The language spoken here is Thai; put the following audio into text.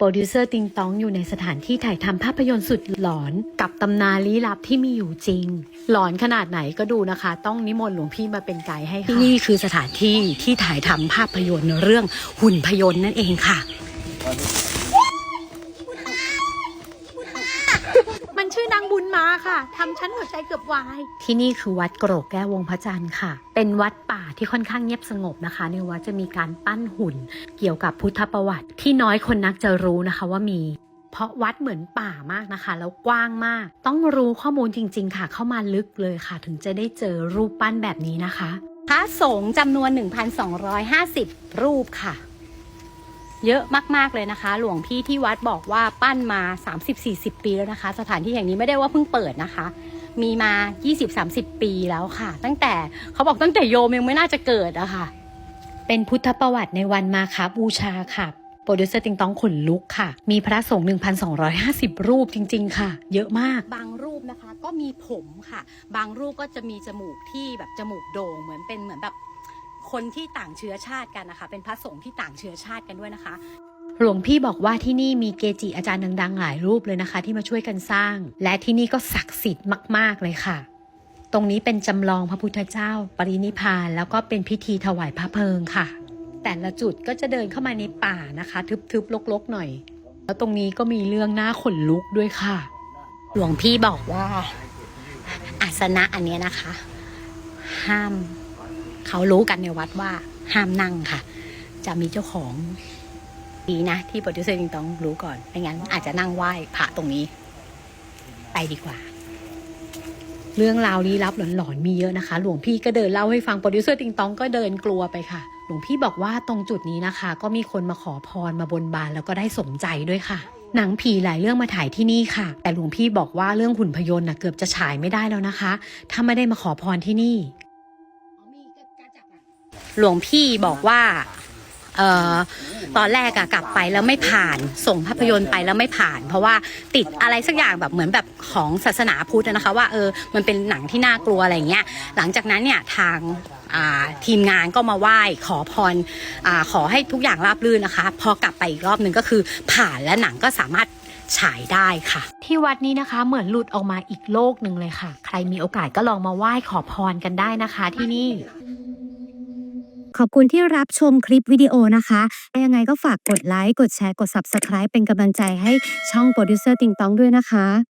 โปรดิวเซอร์ติงตองอยู่ในสถานที่ถ่ายทำภาพยนตร์สุดหลอนกับตำนานลี้ลับที่มีอยู่จริง หลอนขนาดไหนก็ดูนะคะ ต้องนิมนต์หลวงพี่มาเป็นไกด์ให้ค่ะที่นี่คือสถานที่ที่ถ่ายทำภาพยนตร์เรื่องหุ่นพยนต์นั่นเองค่ะ มัน ชื่อนางบุญมาค่ะทำชั้นหัวใจเกือบวาย ที่นี่คือวัดโกรกแก้ววงพระจันทร์ค่ะ เป็นวัดป่าที่ค่อนข้างเงียบสงบนะคะ ในวัดจะมีการปั้นหุ่น เกี่ยวกับพุทธประวัติ ที่น้อยคนนักจะรู้นะคะว่ามีเพราะวัดเหมือนป่ามากนะคะ แล้วกว้างมาก ต้องรู้ข้อมูลจริง ๆ ค่ะ เข้ามาลึกเลยค่ะ ถึงจะได้เจอรูปปั้นแบบนี้นะคะ พระสงฆ์จำนวน 1,250 รูปค่ะ เยอะมากๆเลยนะคะ หลวงพี่ที่วัดบอกว่าปั้นมา 30-40 ปีแล้วนะคะ สถานที่แห่งนี้ไม่ได้ว่าเพิ่งเปิดนะคะ มีมา 20-30 ปีแล้วค่ะ ตั้งแต่เขาบอกตั้งแต่โยมยังไม่น่าจะเกิดอะค่ะ เป็นพุทธประวัติในวันมาคาบูชาค่ะโปรดิวเซอร์ติงต้องขนลุกค่ะ มีพระสงฆ์ 1,250 รูปจริง ๆ ค่ะ เยอะมาก บางรูปนะคะก็มีผมค่ะ บางรูปก็จะมีจมูกที่แบบจมูกโด่งเหมือนเป็นเหมือนแบบ คนที่ต่างเชื้อชาติกันนะคะ เป็นพระสงฆ์ที่ต่างเชื้อชาติกันด้วยนะคะหลวงพี่บอกว่าที่นี่มีเกจิอาจารย์ดังๆ หลายรูปเลยนะคะ ที่มาช่วยกันสร้าง และที่นี่ก็ศักดิ์สิทธิ์มาก ๆ เลยค่ะ ตรงนี้เป็นจำลองพระพุทธเจ้า ปรินิพพานแล้วก็เป็นพิธีถวายพระเพลิงค่ะ แต่ละจุดก็จะเดินเข้ามาในป่านะคะ ทึบๆลกๆหน่อย แล้วตรงนี้ก็มีเรื่องหน้าขนลุกด้วยค่ะ หลวงพี่บอกว่าอาสนะอันเนี้ยนะคะ ห้าม เขารู้กันในวัดว่าห้ามนั่งค่ะ จะมีเจ้าของดีนะ ที่โปรดิวเซอร์ติงต้องรู้ก่อนไม่งั้นอาจจะนั่งไหว้พระตรงนี้ ไปดีกว่า เรื่องราวลี้ลับหลอนๆมีเยอะนะคะ หลวงพี่ก็เดินเล่าให้ฟังโปรดิวเซอร์ติงตองก็เดินกลัวไปค่ะ หลวงพี่บอกว่าตรงจุดนี้นะคะ ก็มีคนมาขอพรมาบนบานแล้วก็ได้สมใจด้วยค่ะหนังผีหลายเรื่องมาถ่ายที่นี่ค่ะ แต่หลวงพี่บอกว่าเรื่องหุ่นพยนต์น่ะเกือบจะฉายไม่ได้แล้วนะคะ ถ้าไม่ได้มาขอพรที่นี่ หลวงพี่บอกว่าเอ่อตอนแรกอะกลับไปแล้วไม่ผ่าน ส่งภาพยนตร์ไปแล้วไม่ผ่าน เพราะว่าติดอะไรสักอย่างแบบเหมือนแบบของศาสนาพุทธนะคะ ว่าเออมันเป็นหนังที่น่ากลัวอะไรอย่างเงี้ยหลังจากนั้นเนี่ยทางทีมงานก็มาไหว้ขอพรอขอให้ทุกอย่างราบรื่นนะคะ พอกลับไปอีกรอบหนึ่งก็คือผ่านและหนังก็สามารถฉายได้ค่ะ ที่วัดนี้นะคะเหมือนหลุดออกมาอีกโลกหนึ่งเลยค่ะ ใครมีโอกาสก็ลองมาไหว้ขอพรกันได้นะคะที่นี่ ขอบคุณที่รับชมคลิปวิดีโอนะคะยังไงก็ฝากกดไลค์ กดแชร์ กด Subscribe เป็นกำลังใจให้ช่องโปรดิวเซอร์ติงตองด้วยนะคะ